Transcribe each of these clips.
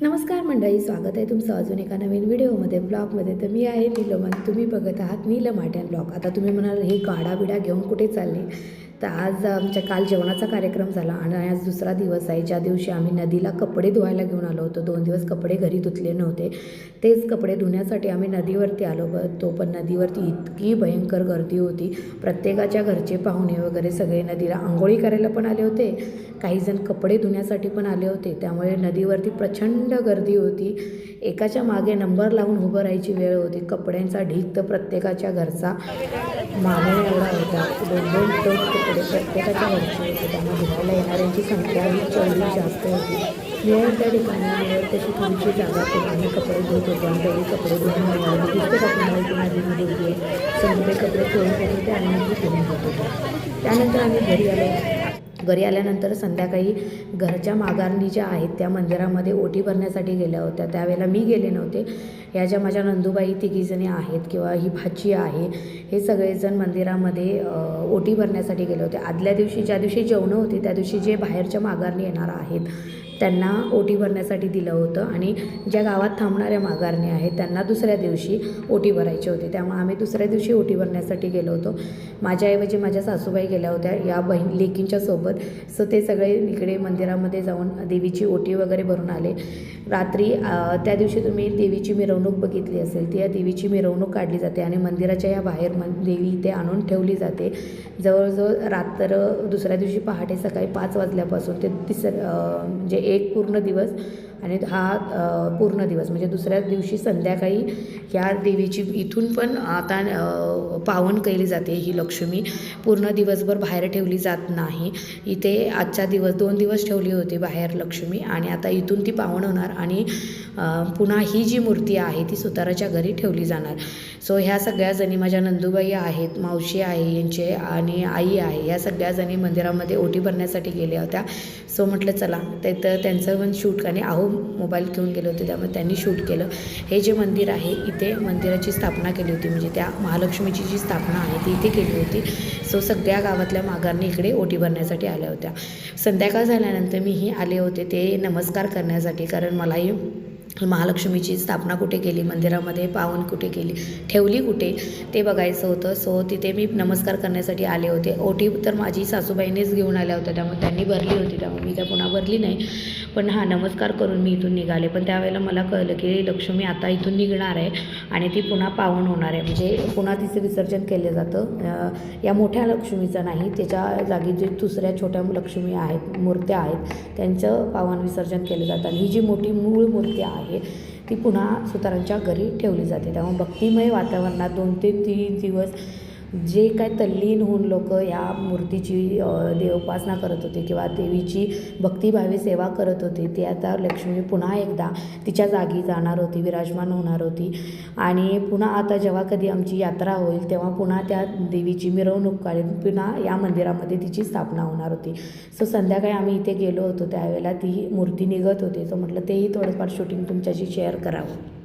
नमस्कार मंडळी स्वागत आहे तुमचं अजून एका नवीन व्हिडिओमध्ये. ब्लॉगमध्ये तर मी आहे नीलम आणि तुम्ही बघत आहात नीलम आर्ट अँड ब्लॉग. आता तुम्ही म्हणाल हे गाडा बिडा घेऊन कुठे चालले? तर आज आमच्या काल जेवणाचा कार्यक्रम झाला आणि आज दुसरा दिवस आहे. ज्या दिवशी आम्ही नदीला कपडे धुवायला घेऊन आलो होतो दोन दिवस कपडे घरी धुतले नव्हते तेच कपडे धुण्यासाठी आम्ही नदीवरती आलो ब तो पण नदीवरती इतकी भयंकर गर्दी होती. प्रत्येकाच्या घरचे पाहुणे वगैरे सगळे नदीला आंघोळी करायला पण आले होते काही जण कपडे धुण्यासाठी पण आले होते. त्यामुळे नदीवरती प्रचंड गर्दी होती. एकाच्या मागे नंबर लावून उभं राहायची वेळ होती. कपड्यांचा ढीक तर प्रत्येकाच्या घरचा. मागे एवढा होता. दोन दोन टोक प्रत्येकाच्या वर्षी त्यांना धुवायला येणाऱ्यांची संख्या ही चौडी जास्त होती. मिळेल त्या ठिकाणी मिळेल तशी तुमची जागा कोणाने कपडे धुत होतो आणि तेवढी कपडे धुवून मिळाले दिसते कपडे की नदीमध्ये होती समुद्र कपडे धुवून घेत होते आणि नदी धुवून घेत होतो. त्यानंतर आम्ही घरी आलो. घरी आल्यानंतर संध्याकाळी घरच्या माघारणी ज्या आहेत त्या मंदिरामध्ये ओटी भरण्यासाठी गेल्या होत्या. त्यावेळेला मी गेले नव्हते. ह्या ज्या माझ्या नंदूबाई तिघीजणी आहेत किंवा ही भाची आहे हे सगळेजण मंदिरामध्ये ओटी भरण्यासाठी गेले होते. आदल्या दिवशी ज्या दिवशी जेवणं होती त्या दिवशी जे बाहेरच्या माघारणी येणार आहेत त्यांना ओटी भरण्यासाठी दिलं होतं आणि ज्या गावात थांबणाऱ्या माघारणी आहेत त्यांना दुसऱ्या दिवशी ओटी भरायची होती. त्यामुळे आम्ही दुसऱ्या दिवशी ओटी भरण्यासाठी गेलो होतो. माझ्याऐवजी माझ्या सासूबाई गेल्या होत्या. या बहीण लेकींच्या सोबत सो ते सगळे इकडे मंदिरामध्ये जाऊन देवीची ओटी वगैरे भरून आले. रात्री त्या दिवशी तुम्ही देवीची मिरवणूक बघितली असेल ती या देवीची मिरवणूक काढली जाते आणि मंदिराच्या या बाहेर मन देवी इथे आणून ठेवली जाते. जवळजवळ रात्र दुसऱ्या दिवशी पहाटे सकाळी पाच वाजल्यापासून ते तिसर म्हणजे एक पूर्ण दिवस आणि हा पूर्ण दिवस म्हणजे दुसऱ्या दिवशी संध्याकाळी ह्या देवीची इथून पण आता पावन केली जाते ही लक्ष्मी. पूर्ण दिवसभर बाहेर ठेवली जात नाही. इथे आजचा दिवस दोन दिवस ठेवली होती बाहेर लक्ष्मी आणि आता इथून ती पावन होणार आणि पुन्हा ही जी मूर्ती आहे ती सुताराच्या घरी ठेवली जाणार. सो ह्या सगळ्या जणी माझ्या नंदूबाई आहेत मावशी आहे यांचे आणि आई आहे या सगळ्या जणी मंदिरामध्ये ओटी भरण्यासाठी गेल्या होत्या. सो म्हटलं चला ते तर त्यांचं पण शूट आणि आहो मोबाईल घेऊन गेले होते त्यामुळे त्यांनी शूट केलं. हे जे मंदिर आहे इथे मंदिराची स्थापना केली होती. म्हणजे त्या महालक्ष्मीची जी स्थापना आहे ती इथे केली होती. सो सगळ्या गावातल्या माघारणी इकडे ओटी भरण्यासाठी आल्या होत्या. संध्याकाळ झाल्यानंतर मीही आले होते ते नमस्कार करण्यासाठी. कारण मलाही महालक्ष्मीची स्थापना कुठे केली मंदिरामध्ये पावन कुठे केली ठेवली कुठे ते बघायचं होतं. सो तिथे मी नमस्कार करण्यासाठी आले होते. ओटी तर माझी सासूबाईनेच घेऊन आल्या होत्या त्यामुळे त्यांनी भरली होती. त्यामुळे मी काय पुन्हा भरली नाही. पण हां नमस्कार करून मी इथून निघाले. पण त्यावेळेला मला कळलं की लक्ष्मी आता इथून निघणार आहे आणि ती पुन्हा पावन होणार आहे. म्हणजे पुन्हा तिचं विसर्जन केलं जातं. या मोठ्या लक्ष्मीचं नाही त्याच्या जागी जे दुसऱ्या छोट्या लक्ष्मी आहेत मूर्त्या आहेत त्यांचं पावन विसर्जन केलं जातं. आणि ही जी मोठी मूळ मूर्ती आहे आहे. ती पुन्हा सुतारांच्या घरी ठेवली जाते. त्यामुळे भक्तिमय वातावरणात दोन ते तीन दिवस जे काय तल्लीन होऊन लोक या मूर्तीची देवोपासना करत होते किंवा देवीची भक्तिभावी सेवा करत होते ती आता लक्ष्मी पुन्हा एकदा तिच्या जागी जाणार होती विराजमान होणार होती. आणि पुन्हा आता जेव्हा कधी आमची यात्रा होईल तेव्हा पुन्हा त्या देवीची मिरवणूक काढून पुन्हा या मंदिरामध्ये तिची स्थापना होणार होती. सो संध्याकाळी आम्ही इथे गेलो होतो त्यावेळेला ती मूर्ती निघत होती. सो म्हटलं तेही थोडंफार शूटिंग तुमच्याशी शेअर करावं.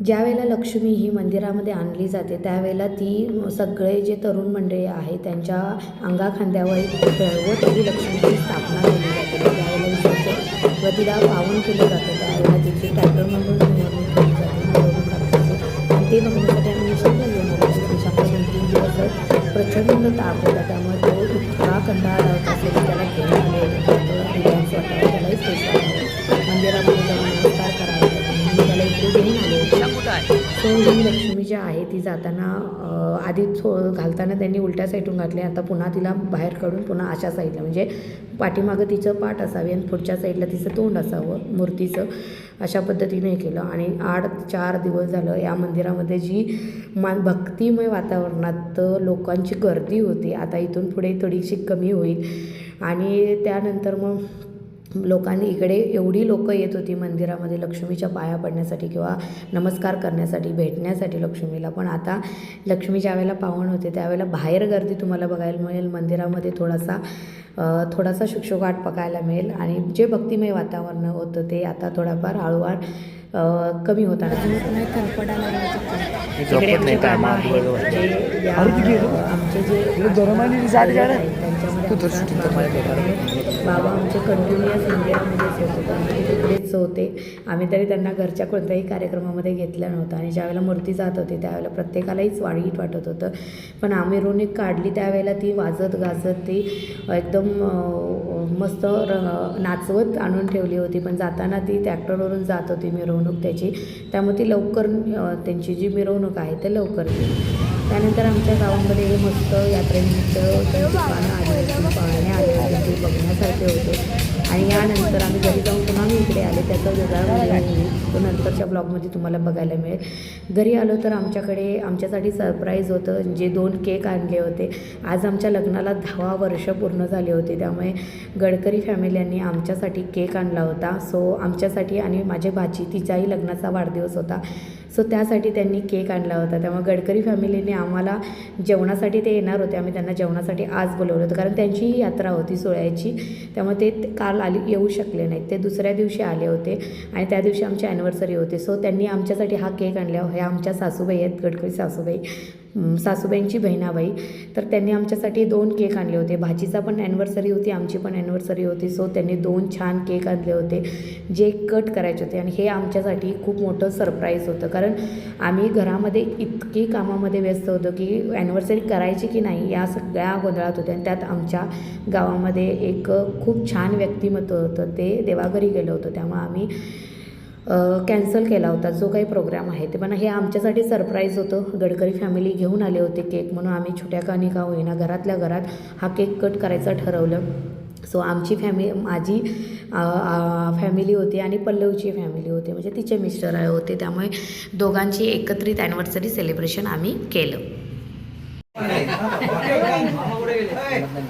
ज्यावेळेला लक्ष्मी ही मंदिरामध्ये आणली जाते त्यावेळेला ती सगळे जे तरुण मंडळी आहे त्यांच्या अंगाखांद्यावर एक खेळवत ही लक्ष्मीची स्थापना केली जाते. त्यावेळेला विसर्जन व तिला पावन केलं जातं त्यावेळेला तिची ट्रॅक्टर म्हणून निवडणूक केली जाते आणि ते बघण्यासाठी आम्ही निश्चित येणार आहोत दिवस प्रचंड ताप होता त्यामुळे तो इतका कंटाळा ही लक्ष्मी जी आहे ती जाताना आधी थो घालताना त्यांनी उलट्या साईडून घातली आता पुन्हा तिला बाहेर काढून पुन्हा अशा साईडला म्हणजे पाठीमागं तिचं पाठ असावी आणि पुढच्या साईडला तिचं तोंड असावं मूर्तीचं अशा पद्धतीने हे केलं. आणि आठ चार दिवस झालं या मंदिरामध्ये जी मा भक्तिमय वातावरणात लोकांची गर्दी होती आता इथून पुढे थोडीशी कमी होईल. आणि त्यानंतर मग लोकांनी इकडे एवढी लोकं येत होती मंदिरामध्ये लक्ष्मीच्या पाया पडण्यासाठी किंवा नमस्कार करण्यासाठी भेटण्यासाठी लक्ष्मीला. पण आता लक्ष्मी ज्यावेळेला पावन होते त्यावेळेला बाहेर गर्दी तुम्हाला बघायला मिळेल. मंदिरामध्ये थोडासा थोडासा शुकशुकाट बघायला मिळेल. आणि जे भक्तिमय वातावरण होतं ते आता थोडाफार हळूवार कमी होताना. आमचे जे बाबा आमचे कंटिन्युअस इंडियामध्येच येत होते आम्ही तिकडेच होते. आम्ही तरी त्यांना घरच्या कोणत्याही कार्यक्रमामध्ये घेतलं नव्हतं. आणि ज्यावेळेला मूर्ती जात होती त्यावेळेला प्रत्येकालाहीच वाईट वाटत होतं. पण आम्ही मिरवणूक काढली त्यावेळेला ती वाजत गाजत ती एकदम मस्त र नाचवत आणून ठेवली होती. पण जाताना ती ट्रॅक्टरवरून जात होती मिरवणूक त्याची. त्यामुळे ती लवकर त्यांची जी मिरवणूक आहे ते लवकर त्यानंतर आमच्या गावामध्ये हे मस्त यात्रेनिमित्त काही दुकानं पाहणे आले ते बघण्यासारखे होते. आणि यानंतर आम्ही घरी जाऊन पुन्हा मी इकडे आले. त्याचा वेगळा तो नंतरच्या ब्लॉगमध्ये तुम्हाला बघायला मिळेल. घरी आलो तर आमच्याकडे आमच्यासाठी सरप्राईज होतं. जे दोन केक आणले होते. आज आमच्या लग्नाला दहा वर्ष पूर्ण झाली होती. त्यामुळे गडकरी फॅमिलीयांनी आमच्यासाठी केक आणला होता. सो आमच्यासाठी आणि माझ्या भाची तिच्याही लग्नाचा वाढदिवस होता. सो त्यासाठी त्यांनी केक आणला होता. त्यामुळे गडकरी फॅमिलीने आम्हाला जेवणासाठी ते येणार होते. आम्ही त्यांना जेवणासाठी आज बोलवलं होतं. कारण त्यांचीही यात्रा होती सोहळ्याची. त्यामुळे ते काल आली येऊ शकले नाहीत. ते दुसऱ्या दिवशी आले होते आणि त्या दिवशी आमची ॲनिव्हर्सरी होती. सो त्यांनी आमच्यासाठी हा केक आणला. ह्या आमच्या सासूबाई आहेत गडकरी सासूबाई. सासूबाईंची बहिणाबाई. तर त्यांनी आमच्यासाठी दोन केक आणले होते. भाजीचा पण ॲनिव्हर्सरी होती आमची पण ॲनिव्हर्सरी होती. सो त्यांनी दोन छान केक आणले होते जे कट करायचे होते. आणि हे आमच्यासाठी खूप मोठं सरप्राईज होतं. कारण आम्ही घरामध्ये इतकी कामामध्ये व्यस्त होतो की ॲनिव्हर्सरी करायची की नाही या सगळ्या गोंधळात होत्या आणि त्यात आमच्या गावामध्ये एक खूप छान व्यक्तिमत्व होतं. ते देवाघरी गेलं होतं. त्यामुळे आम्ही कॅन्सल केला होता. जो काही प्रोग्राम आहे ते. पण हे आमच्यासाठी सरप्राईज होतं. गडकरी फॅमिली घेऊन आले होते केक म्हणून. आम्ही छोट्या कानी का होईना घरातल्या घरात हा केक कट करायचा ठरवलं. सो आमची फॅमिली माझी फॅमिली होती आणि पल्लवची फॅमिली होती. म्हणजे तिचे मिस्टर होते. त्यामुळे दोघांची एकत्रित ॲनिव्हर्सरी सेलिब्रेशन आम्ही केलं. एक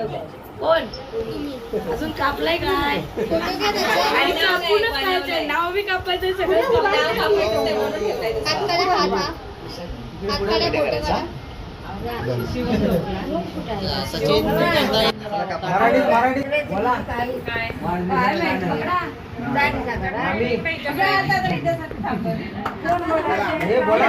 कोण? अजून कापलाय का नाही आणि कापूनच खायचंय. नाव बी कापायचंय सगळं हा बोटे बघा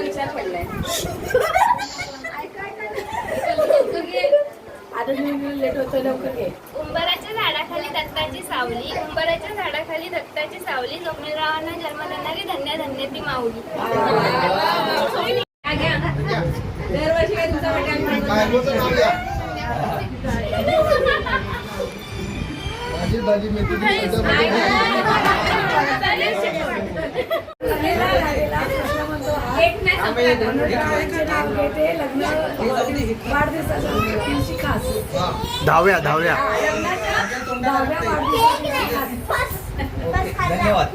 विचार पडलाय आता लेट लवकर घे उंबराच्या झाडाखाली दत्ताची सावली. उंबराच्या झाडाखाली दत्ताची सावली. स्वप्नीलरावांना जन्म देणारी धन्य धन्य ती माऊली. दरवर्षी काय वाढदिवसाच्या खास. धन्यवाद.